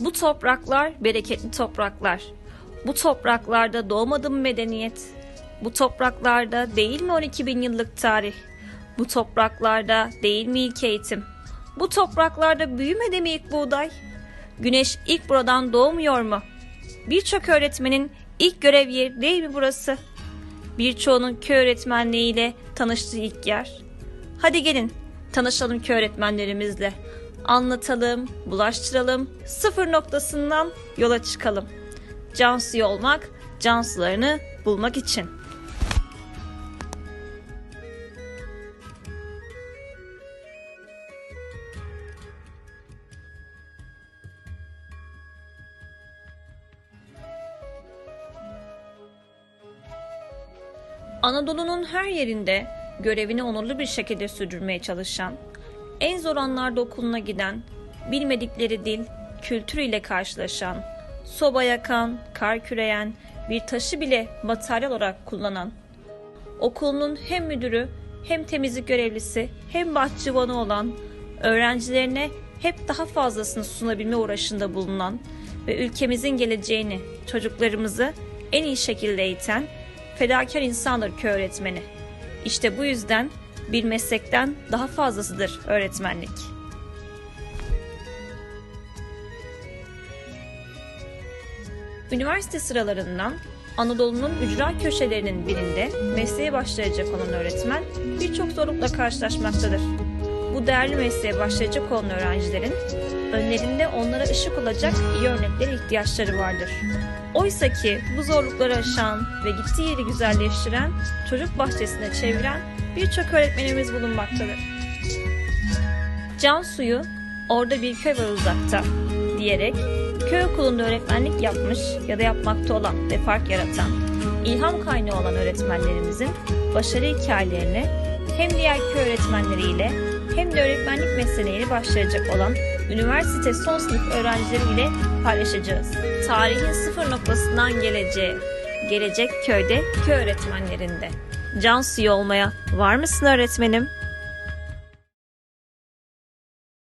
Bu topraklar bereketli topraklar. Bu topraklarda doğmadı mı medeniyet? Bu topraklarda değil mi 12 bin yıllık tarih? Bu topraklarda değil mi ilk eğitim? Bu topraklarda büyümedi mi ilk buğday? Güneş ilk buradan doğmuyor mu? Birçok öğretmenin ilk görev yeri değil mi burası? Birçoğunun köy öğretmenliğiyle tanıştığı ilk yer. Hadi gelin tanışalım köy öğretmenlerimizle. Anlatalım, bulaştıralım, sıfır noktasından yola çıkalım. Cansu olmak, cansularını bulmak için. Anadolu'nun her yerinde görevini onurlu bir şekilde sürdürmeye çalışan, en zor anlarda okuluna giden, bilmedikleri dil, kültür ile karşılaşan, soba yakan, kar küreyen, bir taşı bile materyal olarak kullanan, okulunun hem müdürü hem temizlik görevlisi hem bahçıvanı olan, öğrencilerine hep daha fazlasını sunabilme uğraşında bulunan ve ülkemizin geleceğini, çocuklarımızı en iyi şekilde eğiten fedakar insandır köy öğretmeni. İşte bu yüzden bir meslekten daha fazlasıdır öğretmenlik. Üniversite sıralarından Anadolu'nun ücra köşelerinin birinde mesleğe başlayacak olan öğretmen birçok zorlukla karşılaşmaktadır. Bu değerli mesleğe başlayacak olan öğrencilerin önlerinde onlara ışık olacak iyi örneklere ihtiyaçları vardır. Oysa ki bu zorlukları aşan ve gittiği yeri güzelleştiren, çocuk bahçesine çeviren birçok öğretmenimiz bulunmaktadır. Can suyu orada bir köy var uzakta diyerek köy okulunda öğretmenlik yapmış ya da yapmakta olan ve fark yaratan, ilham kaynağı olan öğretmenlerimizin başarı hikayelerini hem diğer köy öğretmenleriyle hem de öğretmenlik mesleğiyle başlayacak olan üniversite son sınıf öğrencileriyle paylaşacağız. Tarihin sıfır noktasından geleceğe, gelecek köyde köy öğretmenlerinde. Can suyu olmaya var mısın öğretmenim?